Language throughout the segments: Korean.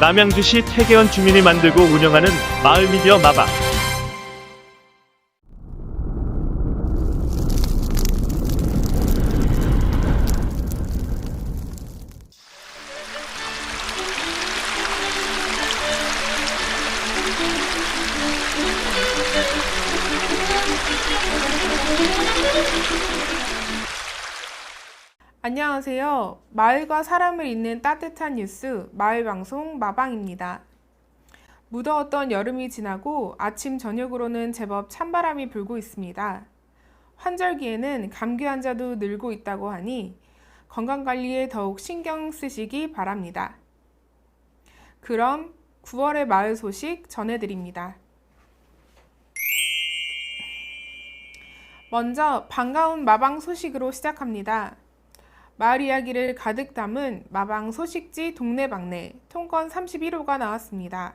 남양주시 태계원 주민이 만들고 운영하는 마을 미디어 마방. 안녕하세요. 마을과 사람을 잇는 따뜻한 뉴스 마을 방송 마방입니다. 무더웠던 여름이 지나고 아침 저녁으로는 제법 찬바람이 불고 있습니다. 환절기에는 감기 환자도 늘고 있다고 하니 건강 관리에 더욱 신경 쓰시기 바랍니다. 그럼 9월의 마을 소식 전해드립니다. 먼저 반가운 마방 소식으로 시작합니다. 마을 이야기를 가득 담은 마방 소식지 동네방네 통건 31호가 나왔습니다.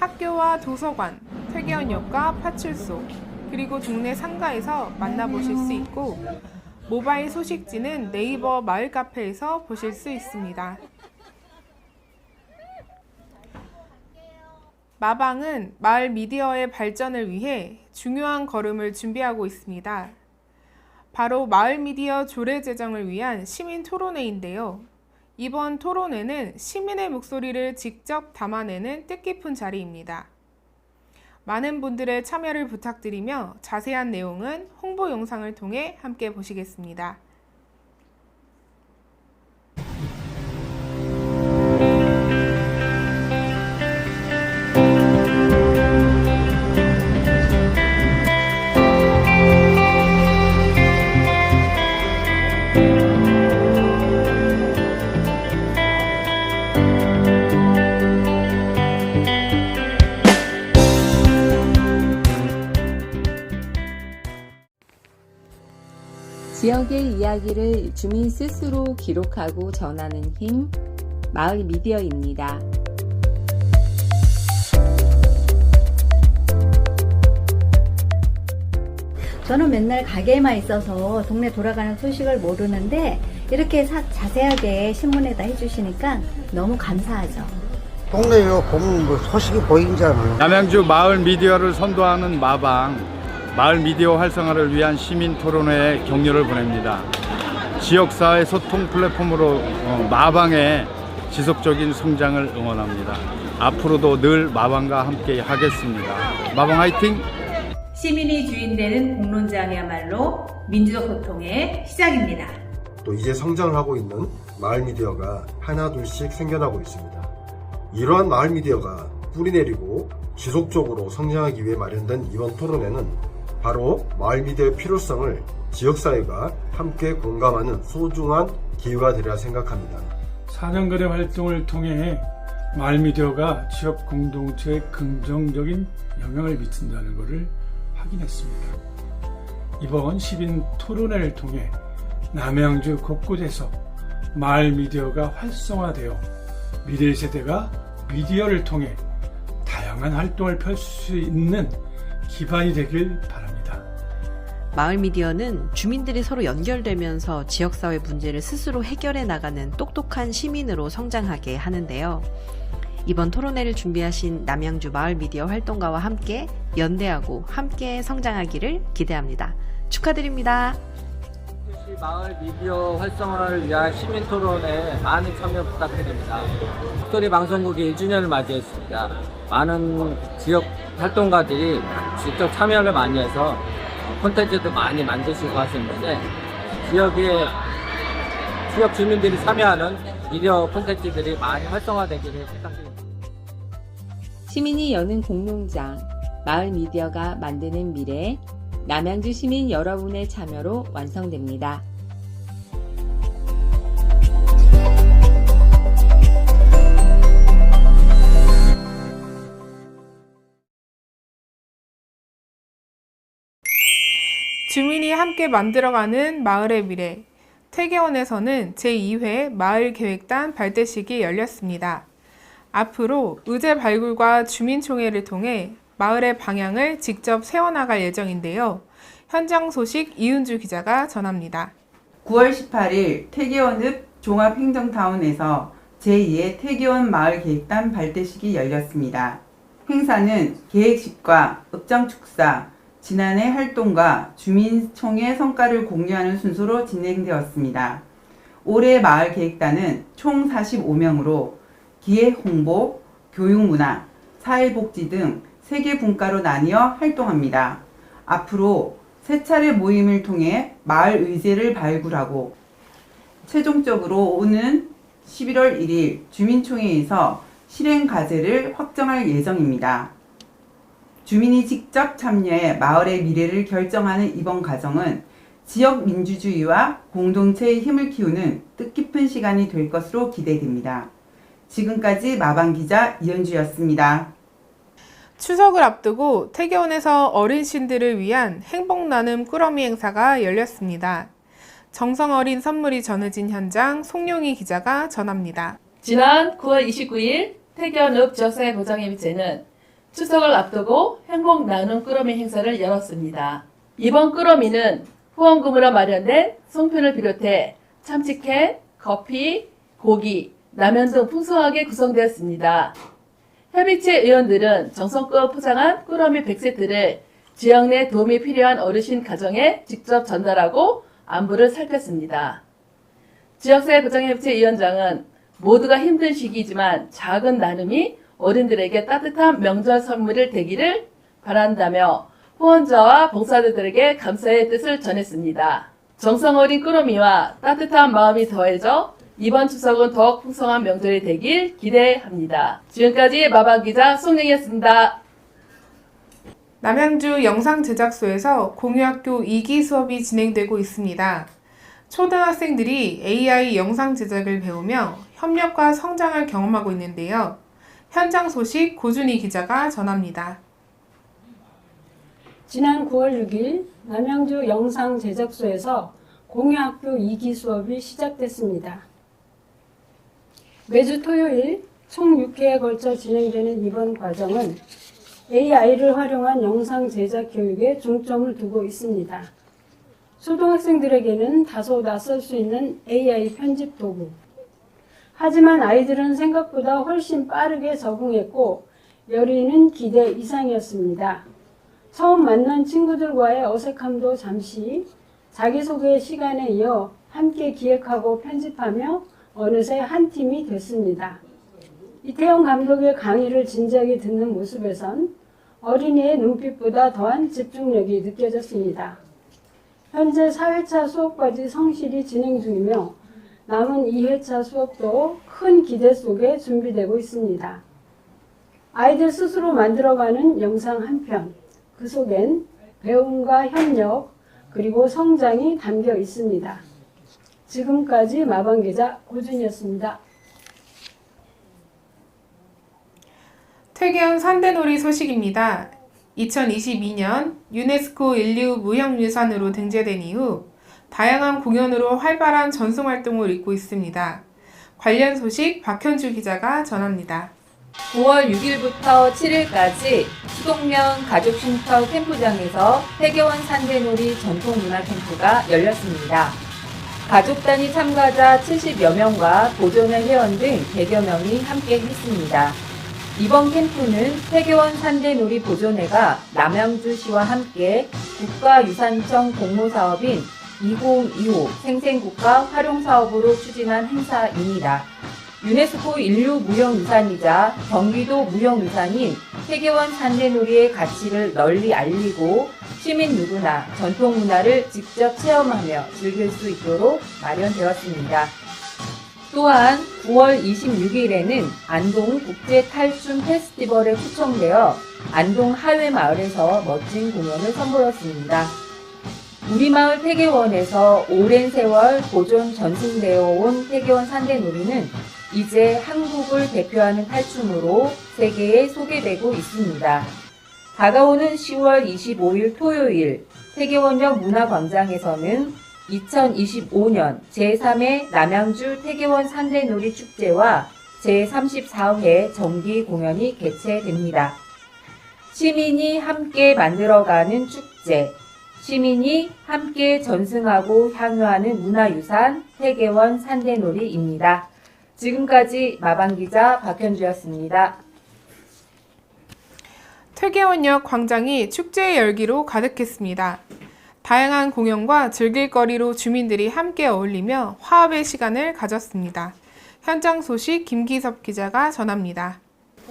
학교와 도서관, 퇴계원역과 파출소, 그리고 동네 상가에서 만나보실 수 있고 모바일 소식지는 네이버 마을 카페에서 보실 수 있습니다. 마방은 마을 미디어의 발전을 위해 중요한 걸음을 준비하고 있습니다. 바로 마을 미디어 조례 제정을 위한 시민 토론회인데요. 이번 토론회는 시민의 목소리를 직접 담아내는 뜻깊은 자리입니다. 많은 분들의 참여를 부탁드리며 자세한 내용은 홍보 영상을 통해 함께 보시겠습니다. 지역의 이야기를 주민 스스로 기록하고 전하는 힘, 마을 미디어입니다. 저는 맨날 가게에만 있어서 동네 돌아가는 소식을 모르는데 이렇게 사- 자세하게 신문에다 해주시니까 너무 감사하죠. 동네에 보면 뭐 소식이 보이잖아요. 남양주 마을 미디어를 선도하는 마방, 마을 미디어 활성화를 위한 시민 토론회에 격려를 보냅니다. 지역사회 소통 플랫폼으로 어, 마방의 지속적인 성장을 응원합니다. 앞으로도 늘 마방과 함께 하겠습니다. 마방 화이팅! 시민이 주인되는 공론장이야말로 민주적 소통의 시작입니다. 또 이제 성장을 하고 있는 마을 미디어가 하나둘씩 생겨나고 있습니다. 이러한 마을 미디어가 뿌리내리고 지속적으로 성장하기 위해 마련된 이번 토론회는 바로 마을 미디어의 필요성을 지역사회가 함께 공감하는 소중한 기회가 되리라 생각합니다. 4년간의 활동을 통해 마을 미디어가 지역 공동체에 긍정적인 영향을 미친다는 것을 확인했습니다. 이번 시민 토론회를 통해 남양주 곳곳에서 마을 미디어가 활성화되어 미래 세대가 미디어를 통해 다양한 활동을 펼수 있는 기반이 되길 바랍니다. 마을 미디어는 주민들이 서로 연결되면서 지역사회 문제를 스스로 해결해 나가는 똑똑한 시민으로 성장하게 하는데요. 이번 토론회를 준비하신 남양주 마을 미디어 활동가와 함께 연대하고 함께 성장하기를 기대합니다. 축하드립니다. 마을 미디어 활성화를 위한 시민 토론에 많은 참여 부탁드립니다. 스토리 방송국이 1주년을 맞이했습니다. 많은 지역 활동가들이 직접 참여를 많이 해서 콘텐츠도 많이 만드시고 하시는데 지역의 지역 주민들이 참여하는 미디어 콘텐츠들이 많이 활성화되기를 부탁드립니다. 시민이 여는 공농장, 마을 미디어가 만드는 미래, 남양주 시민 여러분의 참여로 완성됩니다. 주민이 함께 만들어가는 마을의 미래. 퇴계원에서는 제2회 마을계획단 발대식이 열렸습니다. 앞으로 의제 발굴과 주민총회를 통해 마을의 방향을 직접 세워나갈 예정인데요. 현장 소식 이은주 기자가 전합니다. 9월 18일 퇴계원읍 종합행정타운에서 제2의 태교원 마을 계획단 발대식이 열렸습니다. 행사는 계획식과 읍장 축사, 지난해 활동과 주민총회 성과를 공유하는 순서로 진행되었습니다. 올해 마을 계획단은 총 45명으로 기획 홍보, 교육 문화, 사회복지 등 3개 분과로 나뉘어 활동합니다. 앞으로 세 차례 모임을 통해 마을 의제를 발굴하고 최종적으로 오는 11월 1일 주민총회에서 실행 과제를 확정할 예정입니다. 주민이 직접 참여해 마을의 미래를 결정하는 이번 과정은 지역 민주주의와 공동체의 힘을 키우는 뜻깊은 시간이 될 것으로 기대됩니다. 지금까지 마방 기자 이현주였습니다. 추석을 앞두고 태계원에서 어르신들을 위한 행복 나눔 꾸러미 행사가 열렸습니다. 정성 어린 선물이 전해진 현장 송룡희 기자가 전합니다. 지난 9월 29일 태견읍 지역사회 보장협의체는 추석을 앞두고 행복 나눔 꾸러미 행사를 열었습니다. 이번 꾸러미는 후원금으로 마련된 송편을 비롯해 참치캔, 커피, 고기, 라면 등 풍성하게 구성되었습니다. 협의체 의원들은 정성껏 포장한 꾸러미 100세트를 지역 내 도움이 필요한 어르신 가정에 직접 전달하고 안부를 살폈습니다. 지역사회 보장협의체 위원장은 모두가 힘든 시기이지만 작은 나눔이 어린들에게 따뜻한 명절 선물을 되기를 바란다며 후원자와 봉사자들에게 감사의 뜻을 전했습니다. 정성 어린 꾸러미와 따뜻한 마음이 더해져 이번 추석은 더욱 풍성한 명절이 되길 기대합니다. 지금까지 마방 기자 송영이었습니다. 남양주 영상제작소에서 공유학교 2기 수업이 진행되고 있습니다. 초등학생들이 AI 영상 제작을 배우며 협력과 성장을 경험하고 있는데요. 현장 소식 고준희 기자가 전합니다. 지난 9월 6일 남양주 영상 제작소에서 공유학교 2기 수업이 시작됐습니다. 매주 토요일 총 6회에 걸쳐 진행되는 이번 과정은 AI를 활용한 영상 제작 교육에 중점을 두고 있습니다. 초등학생들에게는 다소 낯설 수 있는 AI 편집 도구. 하지만 아이들은 생각보다 훨씬 빠르게 적응했고 열의는 기대 이상이었습니다. 처음 만난 친구들과의 어색함도 잠시 자기소개 시간에 이어 함께 기획하고 편집하며 어느새 한 팀이 됐습니다. 이태영 감독의 강의를 진지하게 듣는 모습에선 어린이의 눈빛보다 더한 집중력이 느껴졌습니다. 현재 4회차 수업까지 성실히 진행 중이며 남은 2회차 수업도 큰 기대 속에 준비되고 있습니다. 아이들 스스로 만들어가는 영상 한 편, 그 속엔 배움과 협력, 그리고 성장이 담겨 있습니다. 지금까지 마방기자 고준이었습니다. 퇴계원 산대놀이 소식입니다. 2022년 유네스코 인류 무형유산으로 등재된 이후 다양한 공연으로 활발한 전송 활동을 잇고 있습니다. 관련 소식 박현주 기자가 전합니다. 9월 6일부터 7일까지 수동면 가족쉼터 캠프장에서 태계원 산대놀이 전통문화 캠프가 열렸습니다. 가족 단위 참가자 70여 명과 보존회 회원 등 100여 명이 함께 했습니다. 이번 캠프는 태계원 산대놀이 보존회가 남양주시와 함께 국가유산청 공모사업인 2025 생생국가 활용사업으로 추진한 행사입니다. 유네스코 인류 무형유산이자 경기도 무형유산인 태계원 산대놀이의 가치를 널리 알리고 시민 누구나 전통문화를 직접 체험하며 즐길 수 있도록 마련되었습니다. 또한 9월 26일에는 안동 국제 탈춤 페스티벌에 초청되어 안동 하회 마을에서 멋진 공연을 선보였습니다. 우리 마을 태계원에서 오랜 세월 보존 전승되어 온 태계원 산대놀이는 이제 한국을 대표하는 탈춤으로 세계에 소개되고 있습니다. 다가오는 10월 25일 토요일 태계원역 문화광장에서는 2025년 제3회 남양주 태계원 산대놀이 축제와 제34회 정기 공연이 개최됩니다. 시민이 함께 만들어가는 축제, 시민이 함께 전승하고 향유하는 문화유산 태계원 산대놀이입니다. 지금까지 마방기자 박현주였습니다. 퇴계원역 광장이 축제의 열기로 가득했습니다. 다양한 공연과 즐길거리로 주민들이 함께 어울리며 화합의 시간을 가졌습니다. 현장 소식 김기섭 기자가 전합니다.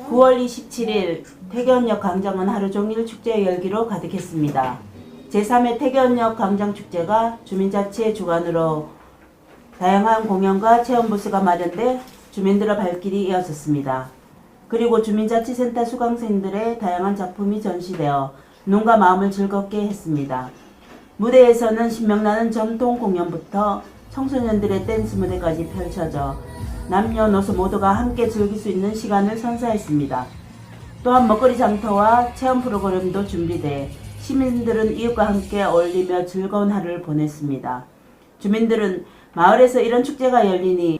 9월 27일 태계원역 광장은 하루 종일 축제 열기로 가득했습니다. 제3회 태계원역 광장축제가 주민자치의 주관으로 다양한 공연과 체험 부스가 마련돼 주민들의 발길이 이어졌습니다. 그리고 주민자치센터 수강생들의 다양한 작품이 전시되어 눈과 마음을 즐겁게 했습니다. 무대에서는 신명나는 전통 공연부터 청소년들의 댄스 무대까지 펼쳐져 남녀노소 모두가 함께 즐길 수 있는 시간을 선사했습니다. 또한 먹거리 장터와 체험 프로그램도 준비돼 시민들은 이웃과 함께 어울리며 즐거운 하루를 보냈습니다. 주민들은 마을에서 이런 축제가 열리니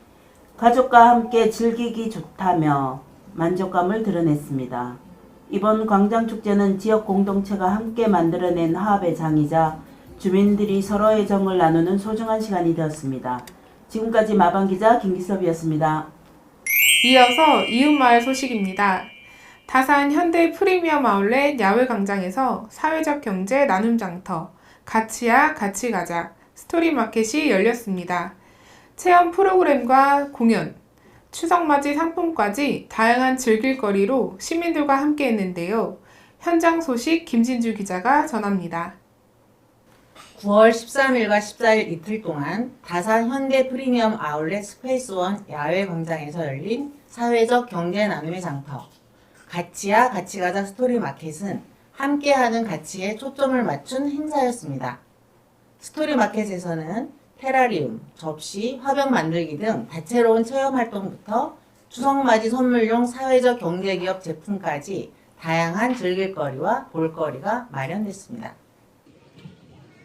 가족과 함께 즐기기 좋다며 만족감을 드러냈습니다. 이번 광장축제는 지역 공동체가 함께 만들어낸 화합의 장이자 주민들이 서로의 정을 나누는 소중한 시간이 되었습니다. 지금까지 마방기자 김기섭이었습니다. 이어서 이웃마을 소식입니다. 다산 현대 프리미엄 아울렛 야외 광장에서 사회적 경제 나눔 장터, 가치야 같이 가자, 스토리 마켓이 열렸습니다. 체험 프로그램과 공연, 추석맞이 상품까지 다양한 즐길거리로 시민들과 함께 했는데요. 현장 소식 김진주 기자가 전합니다. 9월 13일과 14일 이틀 동안 다산 현대 프리미엄 아울렛 스페이스원 야외 광장에서 열린 사회적 경제 나눔의 장터 가치야 같이 가자 스토리 마켓은 함께하는 가치에 초점을 맞춘 행사였습니다. 스토리 마켓에서는 테라리움, 접시, 화병 만들기 등 다채로운 체험 활동부터 추석맞이 선물용 사회적 경제기업 제품까지 다양한 즐길거리와 볼거리가 마련됐습니다.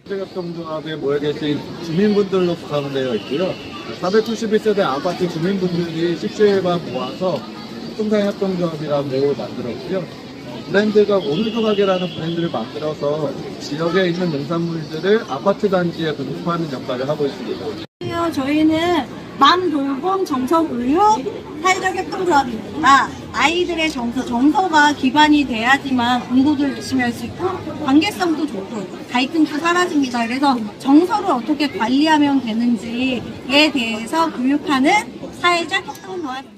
협동조합에 모여 계신 주민분들로 구성되어 있고요. 491세대 아파트 주민분들이 17일간 모아서 협동사협동조합이라고 만들었고요. 어, 브랜드가 오늘도 가게라는 브랜드를 만들어서 지역에 있는 농산물들을 아파트 단지에 공급하는 역할을 하고 있습니다. 저희는 맘돌봄 정서교육 사회적 협동조합입니다. 아이들의 정서, 정서가 기반이 돼야지만 공부도 열심히 할 수 있고 관계성도 좋고 갈등도 사라집니다. 그래서 정서를 어떻게 관리하면 되는지에 대해서 교육하는 사회적 협동조합입니다.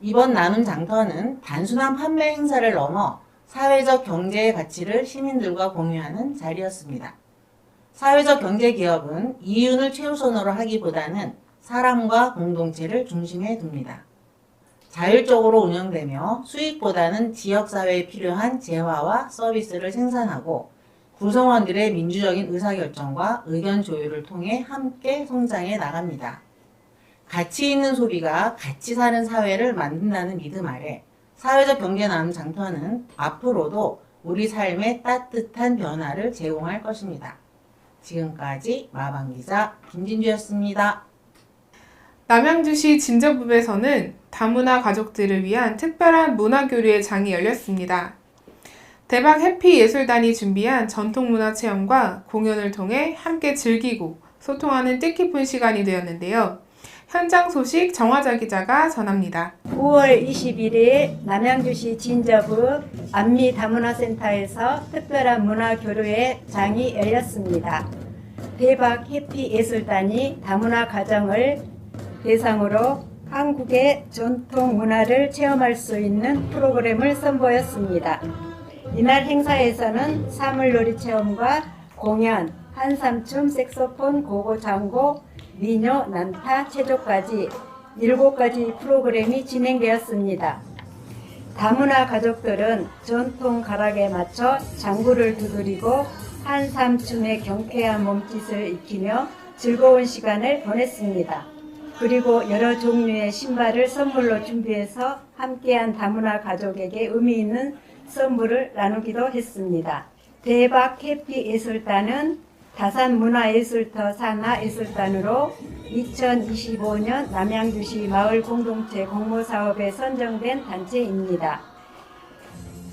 이번 나눔 장터는 단순한 판매 행사를 넘어 사회적 경제의 가치를 시민들과 공유하는 자리였습니다. 사회적 경제 기업은 이윤을 최우선으로 하기보다는 사람과 공동체를 중심에 둡니다. 자율적으로 운영되며 수익보다는 지역사회에 필요한 재화와 서비스를 생산하고 구성원들의 민주적인 의사결정과 의견 조율을 통해 함께 성장해 나갑니다. 가치 있는 소비가 같이 사는 사회를 만든다는 믿음 아래 사회적 경제 나눔 장터는 앞으로도 우리 삶에 따뜻한 변화를 제공할 것입니다. 지금까지 마방기자 김진주였습니다. 남양주시 진저읍에서는 다문화 가족들을 위한 특별한 문화교류의 장이 열렸습니다. 대박 해피 예술단이 준비한 전통문화 체험과 공연을 통해 함께 즐기고 소통하는 뜻깊은 시간이 되었는데요. 현장 소식 정화자 기자가 전합니다. 9월 21일 남양주시 진저읍 안미 다문화센터에서 특별한 문화교류의 장이 열렸습니다. 대박 해피 예술단이 다문화 가정을 대상으로 한국의 전통 문화를 체험할 수 있는 프로그램을 선보였습니다. 이날 행사에서는 사물놀이 체험과 공연, 한삼춤, 색소폰, 고고 장고, 미녀, 난타, 체조까지 7가지 프로그램이 진행되었습니다. 다문화 가족들은 전통 가락에 맞춰 장구를 두드리고 한삼춤의 경쾌한 몸짓을 익히며 즐거운 시간을 보냈습니다. 그리고 여러 종류의 신발을 선물로 준비해서 함께한 다문화 가족에게 의미 있는 선물을 나누기도 했습니다. 대박 해피 예술단은 다산문화예술터 산하예술단으로 2025년 남양주시 마을 공동체 공모사업에 선정된 단체입니다.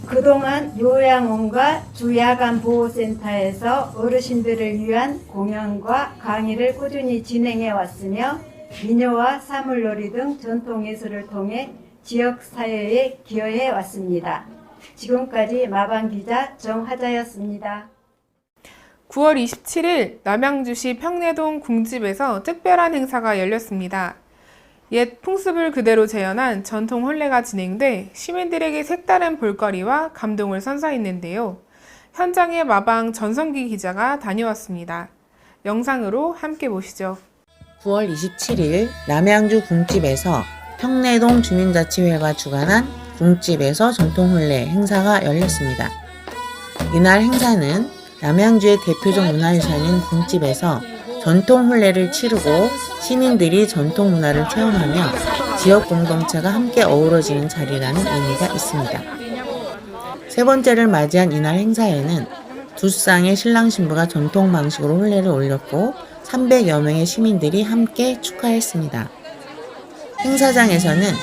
그동안 요양원과 주야간 보호센터에서 어르신들을 위한 공연과 강의를 꾸준히 진행해 왔으며 미녀와 사물놀이 등 전통예술을 통해 지역 사회에 기여해 왔습니다. 지금까지 마방 기자 정하자였습니다. 9월 27일 남양주시 평내동 궁집에서 특별한 행사가 열렸습니다. 옛 풍습을 그대로 재현한 전통 혼례가 진행돼 시민들에게 색다른 볼거리와 감동을 선사했는데요. 현장에 마방 전성기 기자가 다녀왔습니다. 영상으로 함께 보시죠. 9월 27일 남양주 궁집에서 평내동 주민자치회가 주관한 궁집에서 전통 혼례 행사가 열렸습니다. 이날 행사는 남양주의 대표적 문화유산인 궁집에서 전통 혼례를 치르고 시민들이 전통 문화를 체험하며 지역 공동체가 함께 어우러지는 자리라는 의미가 있습니다. 세 번째를 맞이한 이날 행사에는 두 쌍의 신랑 신부가 전통 방식으로 혼례를 올렸고 300여 명의 시민들이 함께 축하했습니다. 행사장에서는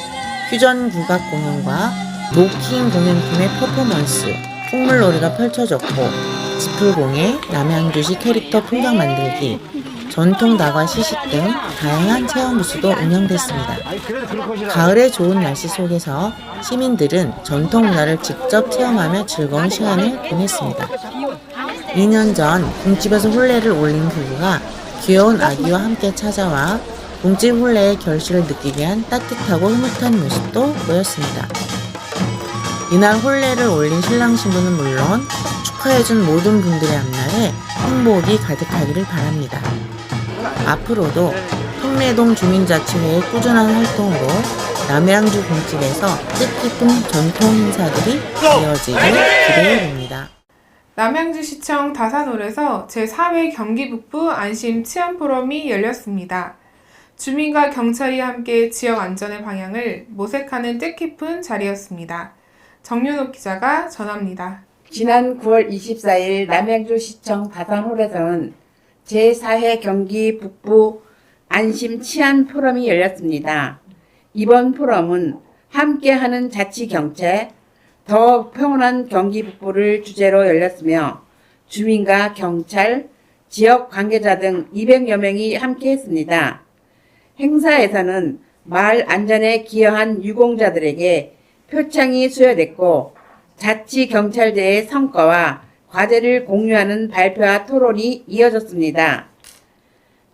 퓨전 국악 공연과 노킹 공연팀의 퍼포먼스, 풍물놀이가 펼쳐졌고 지풀공예, 남양주시 캐릭터 풍경 만들기, 전통 다과 시식 등 다양한 체험 부스도 운영됐습니다. 가을의 좋은 날씨 속에서 시민들은 전통 문화를 직접 체험하며 즐거운 시간을 보냈습니다. 2년 전 궁집에서 혼례를 올린 부부가 귀여운 아기와 함께 찾아와 궁집 혼례의 결실을 느끼게 한 따뜻하고 흐뭇한 모습도 보였습니다. 이날 혼례를 올린 신랑 신부는 물론 축하해준 모든 분들의 앞날에 행복이 가득하기를 바랍니다. 앞으로도 평내동 주민자치회의 꾸준한 활동으로 남양주 궁집에서 뜻깊은 전통 행사들이 이어지길 기대해봅니다. 남양주시청 다산홀에서 제4회 경기북부 안심 치안 포럼이 열렸습니다. 주민과 경찰이 함께 지역 안전의 방향을 모색하는 뜻깊은 자리였습니다. 정윤옥 기자가 전합니다. 지난 9월 24일 남양주시청 다산홀에서는 제4회 경기 북부 안심 치안 포럼이 열렸습니다. 이번 포럼은 함께하는 자치 경제, 더 평온한 경기 북부를 주제로 열렸으며 주민과 경찰, 지역 관계자 등 200여 명이 함께했습니다. 행사에서는 마을 안전에 기여한 유공자들에게 표창이 수여됐고 자치경찰대의 성과와 과제를 공유하는 발표와 토론이 이어졌습니다.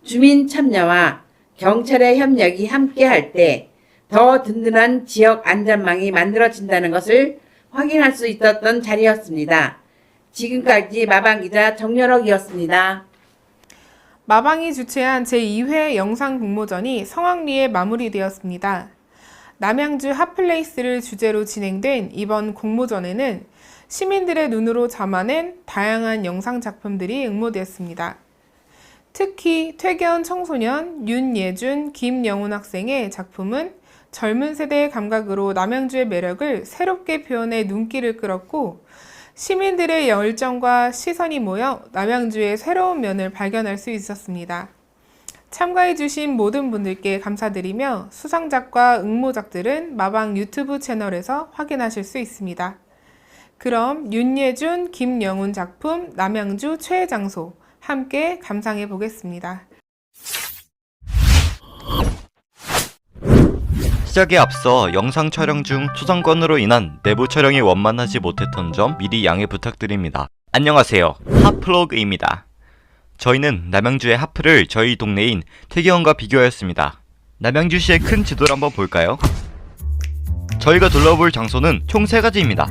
주민 참여와 경찰의 협력이 함께할 때 더 든든한 지역 안전망이 만들어진다는 것을 확인할 수 있었던 자리였습니다. 지금까지 마방기자 정연옥이었습니다. 마방이 주최한 제2회 영상 공모전이 성황리에 마무리되었습니다. 남양주 핫플레이스를 주제로 진행된 이번 공모전에는 시민들의 눈으로 담아낸 다양한 영상 작품들이 응모되었습니다. 특히 퇴견 청소년 윤예준, 김영훈 학생의 작품은 젊은 세대의 감각으로 남양주의 매력을 새롭게 표현해 눈길을 끌었고 시민들의 열정과 시선이 모여 남양주의 새로운 면을 발견할 수 있었습니다. 참가해주신 모든 분들께 감사드리며 수상작과 응모작들은 마방 유튜브 채널에서 확인하실 수 있습니다. 그럼 윤예준, 김영훈 작품 남양주 최애 장소 함께 감상해 보겠습니다. 시작에 앞서 영상 촬영 중 초상권으로 인한 내부 촬영이 원만하지 못했던 점 미리 양해 부탁드립니다. 안녕하세요. 핫플로그입니다. 저희는 남양주의 하프를 저희 동네인 태기원과 비교하였습니다. 남양주시의 큰 지도를 한번 볼까요? 저희가 둘러볼 장소는 총 3가지입니다.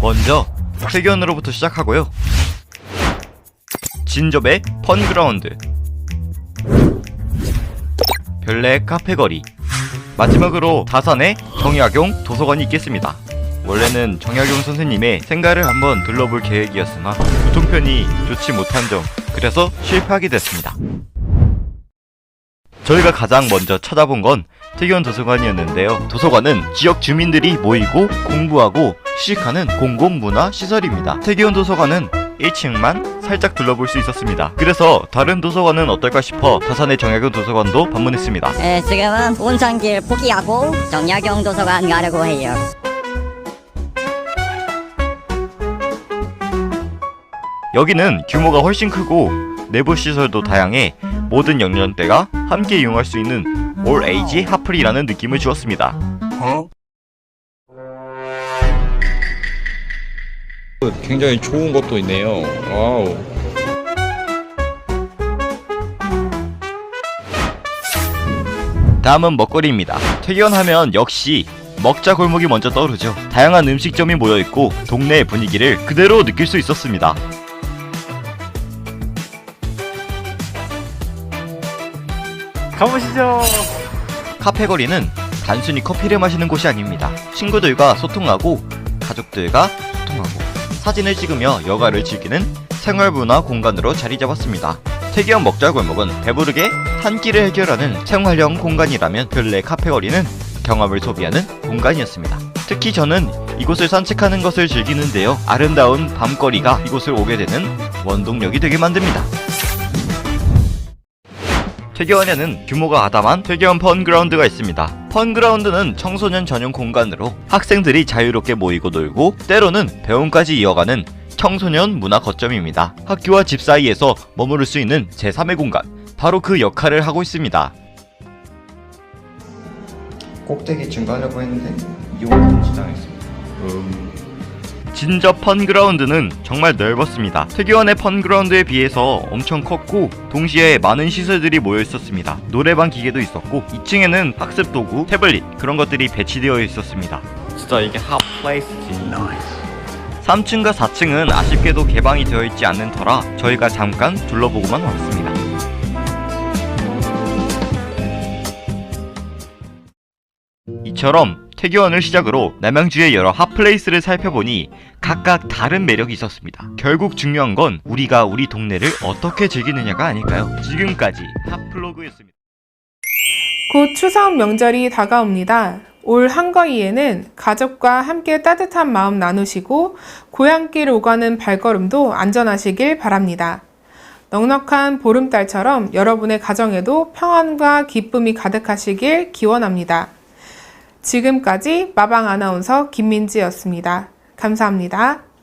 먼저 태기원으로부터 시작하고요. 진접의 펀그라운드 별내 카페거리 마지막으로 다산에 정약용 도서관이 있겠습니다. 원래는 정약용 선생님의 생가를 한번 둘러볼 계획이었으나 교통편이 좋지 못한 점 그래서 실패하게 됐습니다. 저희가 가장 먼저 찾아본 건 태기원 도서관이었는데요. 도서관은 지역 주민들이 모이고 공부하고 시식하는 공공문화 시설입니다. 태기원 도서관은 1층만 살짝 둘러볼 수 있었습니다. 그래서 다른 도서관은 어떨까 싶어 다산의 정약용 도서관도 방문했습니다. 네, 지금은 온산길 포기하고 정약용 도서관 가려고 해요. 여기는 규모가 훨씬 크고 내부 시설도 다양해 모든 연령대가 함께 이용할 수 있는 올 에이지 핫플이라는 느낌을 주었습니다. 굉장히 좋은 것도 있네요. 와우. 다음은 먹거리입니다. 퇴견하면 역시 먹자 골목이 먼저 떠오르죠. 다양한 음식점이 모여 있고 동네의 분위기를 그대로 느낄 수 있었습니다. 가보시죠. 카페 거리는 단순히 커피를 마시는 곳이 아닙니다. 친구들과 소통하고 가족들과 소통하고 사진을 찍으며 여가를 즐기는 생활문화 공간으로 자리 잡았습니다. 태기현 먹자 골목은 배부르게 한 끼를 해결하는 생활형 공간이라면 근래 카페 거리는 경험을 소비하는 공간이었습니다. 특히 저는 이곳을 산책하는 것을 즐기는데요. 아름다운 밤거리가 이곳을 오게 되는 원동력이 되게 만듭니다. 퇴계원에는 규모가 아담한 퇴계원 펀그라운드가 있습니다. 펀그라운드는 청소년 전용 공간으로 학생들이 자유롭게 모이고 놀고 때로는 배움까지 이어가는 청소년 문화 거점입니다. 학교와 집 사이에서 머무를 수 있는 제3의 공간, 바로 그 역할을 하고 있습니다. 꼭대기 증가하려고 했는데 이용을 지장했습니다. 진저 펀그라운드는 정말 넓었습니다. 특유원의 펀그라운드에 비해서 엄청 컸고 동시에 많은 시설들이 모여 있었습니다. 노래방 기계도 있었고 2층에는 학습 도구, 태블릿 그런 것들이 배치되어 있었습니다. 진짜 이게 핫플레이스지. 3층과 4층은 아쉽게도 개방이 되어 있지 않는 터라 저희가 잠깐 둘러보고만 왔습니다. 이처럼 퇴교원을 시작으로 남양주의 여러 핫플레이스를 살펴보니 각각 다른 매력이 있었습니다. 결국 중요한 건 우리가 우리 동네를 어떻게 즐기느냐가 아닐까요? 지금까지 핫플로그였습니다. 곧 추석 명절이 다가옵니다. 올 한거이에는 가족과 함께 따뜻한 마음 나누시고 고향길 오가는 발걸음도 안전하시길 바랍니다. 넉넉한 보름달처럼 여러분의 가정에도 평안과 기쁨이 가득하시길 기원합니다. 지금까지 마방 아나운서 김민지였습니다. 감사합니다.